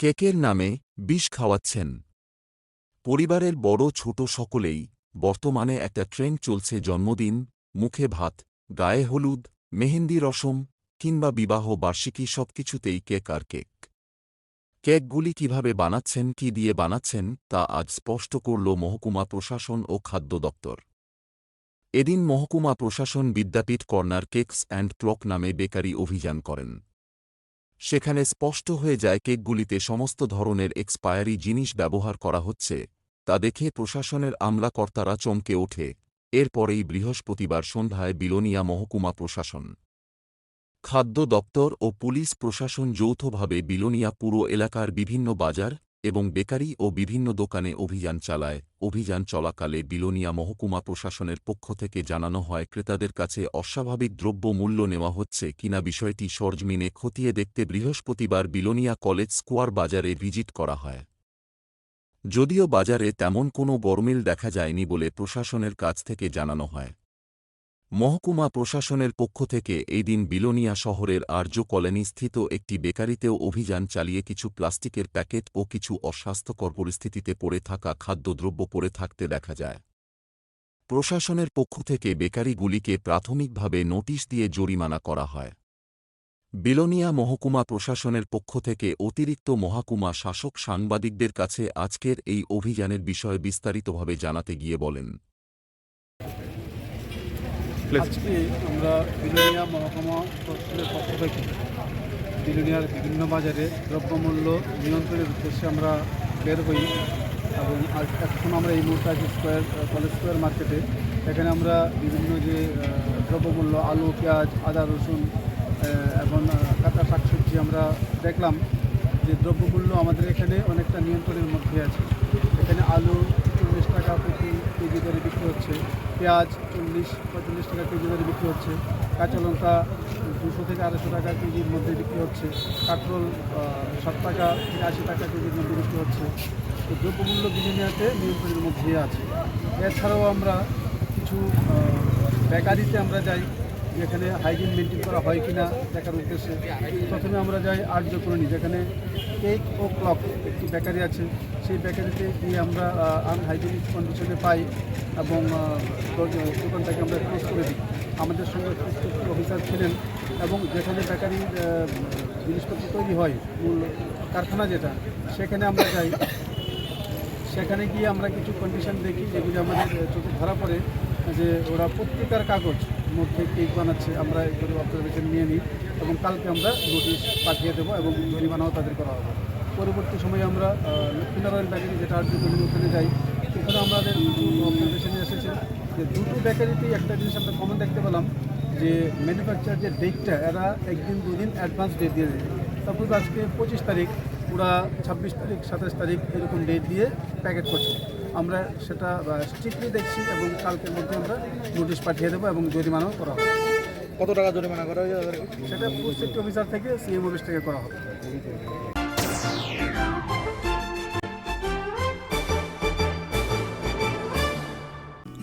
কেকের নামে বিষ খাওয়াচ্ছেন। পরিবারের বড় ছোট সকলেই বর্তমানে একটা ট্রেন্ড চলছে জন্মদিন, মুখে ভাত, গায়ে হলুদ, মেহেন্দি রসম কিংবা বিবাহ, বার্ষিকী সবকিছুতেই কেক আর কেক। কেকগুলি কীভাবে বানাচ্ছেন, কি দিয়ে বানাচ্ছেন তা আজ স্পষ্ট করল মহকুমা প্রশাসন ও খাদ্য দপ্তর। এদিন মহকুমা প্রশাসন Vidyapith corner cakes and clock নামে বেকারি অভিযান করেন। সেখানে স্পষ্ট হয়ে যায় কেকগুলিতে সমস্ত ধরনের এক্সপায়ারি জিনিস ব্যবহার করা হচ্ছে, তা দেখে প্রশাসনের আমলাকর্তারা চমকে ওঠে। এরপরেই বৃহস্পতিবার সন্ধ্যায় বিলোনিয়া মহকুমা প্রশাসন, খাদ্য দপ্তর ও পুলিশ প্রশাসন যৌথভাবে বিলোনিয়া পুরো এলাকার বিভিন্ন বাজার এবং বেকারি ও বিভিন্ন দোকানে অভিযান চালায়। অভিযান চলাকালে বিলোনিয়া মহকুমা প্রশাসনের পক্ষ থেকে জানানো হয়, ক্রেতাদের কাছে অস্বাভাবিক দ্রব্য মূল্য নেওয়া হচ্ছে কিনা বিষয়টি সরজমিনে খতিয়ে দেখতে বৃহস্পতিবার বিলোনিয়া কলেজ স্কোয়ার বাজারে ভিজিট করা হয়। যদিও বাজারে তেমন কোনো গরমিল দেখা যায়নি বলে প্রশাসনের কাছ থেকে জানানো হয়। মহকুমা প্রশাসনের পক্ষ থেকে এই দিন বিলোনিয়া শহরের আর্য কলোনি স্থিত একটি বেকারিতেও অভিযান চালিয়ে কিছু প্লাস্টিকের প্যাকেট ও কিছু অস্বাস্থ্যকর পরিস্থিতিতে পড়ে থাকা খাদ্যদ্রব্য পড়ে থাকতে দেখা যায়। প্রশাসনের পক্ষ থেকে বেকারিগুলিকে প্রাথমিকভাবে নোটিশ দিয়ে জরিমানা করা হয়। বিলোনিয়া মহকুমা প্রশাসনের পক্ষ থেকে অতিরিক্ত মহাকুমা শাসক সাংবাদিকদের কাছে আজকের এই অভিযানের বিষয়ে বিস্তারিতভাবে জানাতে গিয়ে বলেন। আমরা বিলোনিয়া মহকুমা প্রশাসনের পক্ষ থেকে বিলোনিয়ার বিভিন্ন বাজারে দ্রব্যমূল্য নিয়ন্ত্রণের উদ্দেশ্যে আমরা বের হই এবং এখন আমরা এই মুহূর্তে আছি স্কোয়ার কলেজ স্কোয়ার মার্কেটে। এখানে আমরা বিভিন্ন যে দ্রব্যমূল্য, আলু, পেঁয়াজ, আদা, রসুন এবং কাঁচা শাকসবজি আমরা দেখলাম যে দ্রব্যমূল্য আমাদের এখানে অনেকটা নিয়ন্ত্রণের মধ্যে আছে। এখানে আলু কেজি দরে বিক্রি হচ্ছে। পেঁয়াজ চল্লিশ, পঁয়তাল্লিশ টাকা কেজি দরে বিক্রি হচ্ছে। কাঁচা লঙ্কা দুশো থেকে আড়াইশো টাকা কেজির মধ্যে বিক্রি হচ্ছে। কাঁকরোল ষাট টাকা থেকে আশি টাকা কেজির মধ্যে বিক্রি হচ্ছে। তো দ্রব্যমূল্য বিনিময়তে নিয়ন্ত্রণের মধ্যে আছে। এছাড়াও আমরা কিছু বেকারিতে আমরা যাই। যেখানে হাইজিন মেনটেন করা হয় কিনা দেখার উদ্দেশ্যে। প্রথমে আমরা যাই আর্য কলোনি, যেখানে কেক ও ক্লক একটি বেকারি আছে। সেই বেকারিতে গিয়ে আমরা আনহাইজেনিক কন্ডিশনে পাই এবং দোকানটাকে আমরা ক্লোজ করে দিই। আমাদের সঙ্গে অফিসার ছিলেন এবং যেখানে বেকারি জিনিসপত্র তৈরি হয়, মূল কারখানা যেটা, সেখানে আমরা যাই। সেখানে গিয়ে আমরা কিছু কন্ডিশন দেখি, যেগুলি আমাদের চোখে ধরা পড়ে যে ওরা পত্রিকার কাগজ মধ্যে কেক বানাচ্ছে, আমরা এগুলো অবজারভেশন নিয়ে নিই এবং কালকে আমরা নোটিশ পাঠিয়ে দেবো এবং জরিমানাও তাদের করা হবে। পরবর্তী সময়ে আমরা লক্ষ্মীনারায়ণ বেকারি যেটা আর ওখানে যাই ওখানে আমাদের অবজারভেশনে এসেছে যে দুটো বেকারিতেই একটা জিনিস আমরা কমন দেখতে পেলাম, যে ম্যানুফ্যাকচার যে ডেটটা এরা একদিন দুদিন অ্যাডভান্স ডেট দিয়ে দেয়। তারপর আজকে পঁচিশ তারিখ পুরা ছাব্বিশ তারিখ সাতাশ তারিখ এরকম ডেট দিয়ে প্যাকেট করছে। আমরা সেটা স্ট্রিক্টলি দেখছি এবং কালকের মধ্যে আমরা নোটিশ পাঠিয়ে দেবো এবং জরিমানাও করা হবে। কত টাকা জরিমানা করা হবে সেটা প্রত্যেকটি অফিসার থেকে সিএম অফিস থেকে করা হবে।